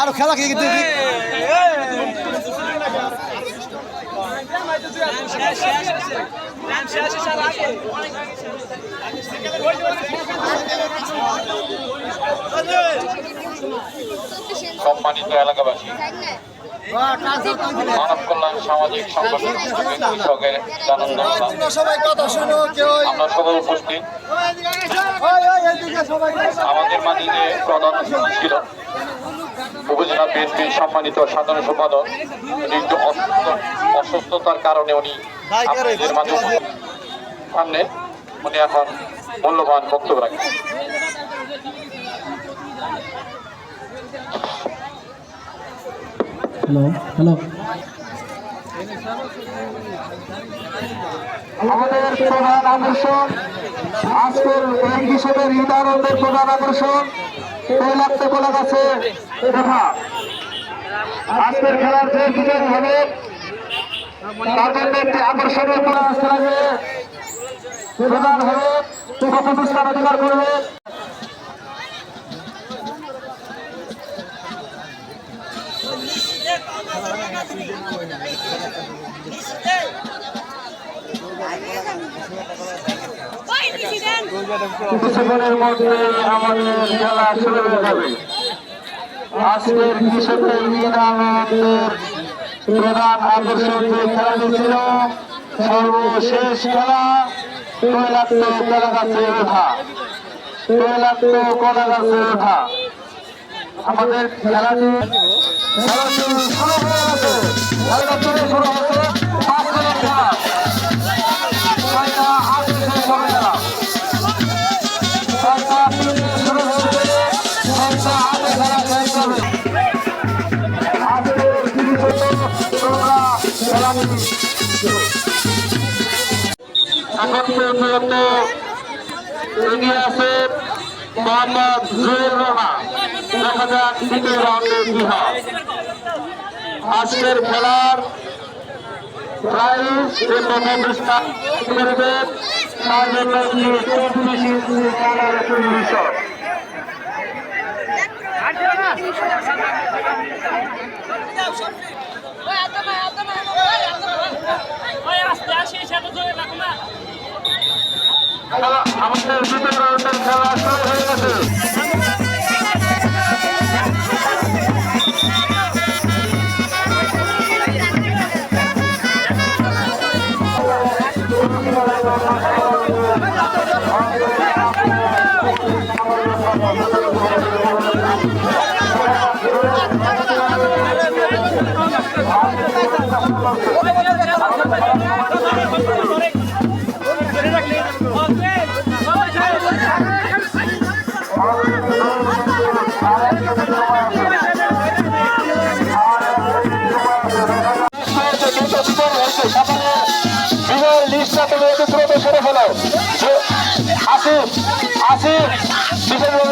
আরও খেলা খেয়ে কিন্তু। সম্মানিত এলাকাবাসী মানব কল্যাণ সামাজিক সংগঠন আমরা সবাই উপস্থিত। আমাদের মাঝে যে প্রধান অতিথি ছিল উপজেলা বিএনপির সম্মানিত সাধারণ সম্পাদক উনি একটু অসুস্থ- অসুস্থতার কারণে উনি আপনাদের মাঝে সামনে উনি এখন মূল্যবান বক্তব্য রাখেন। হ্যালো হ্যালো আমাদের প্রধান আকর্ষণ আজকের কৃষকের ঈদ আনন্দের প্রধান আকর্ষণ। তৈলাক্ত কলা গাছে দেখা। আজকের খেলার যে বিজয়ী হবে, তার জন্য একটি আকর্ষণীয় লাগবে প্রধান হবে পুরস্কার অধিকার করবে। কিছুক্ষণের মধ্যে আমাদের খেলা শুরু হয়ে যাবে আজকের কৃষকের ঈদ আনন্দের প্রধান আকর্ষণ যে খেলাটি ছিল সর্বশেষ খেলা তৈলাক্ত কলা গাছে ওঠা তৈলাক্ত কলা গাছে ওঠা আমাদের খেলাটি খেলাটি শুরু হয়ে গেছে খেলাটি শুরু হয়েছে এখন পর্যন্ত এগিয়ে আছে মোহাম্মদ জুয়েল রানা দেখা যাক দ্বিতীয় রাউন্ডে কি হয় আজকের খেলার প্রাইজ যে প্রথম স্থান তার জন্য আমাদের দ্বিতীয় রাউন্ডের খেলা শুরু হয়ে গেছে। বিজয়ের লিস্টটা দ্রুত সেরে ফেলো আসিফ আসিফ বিশেষ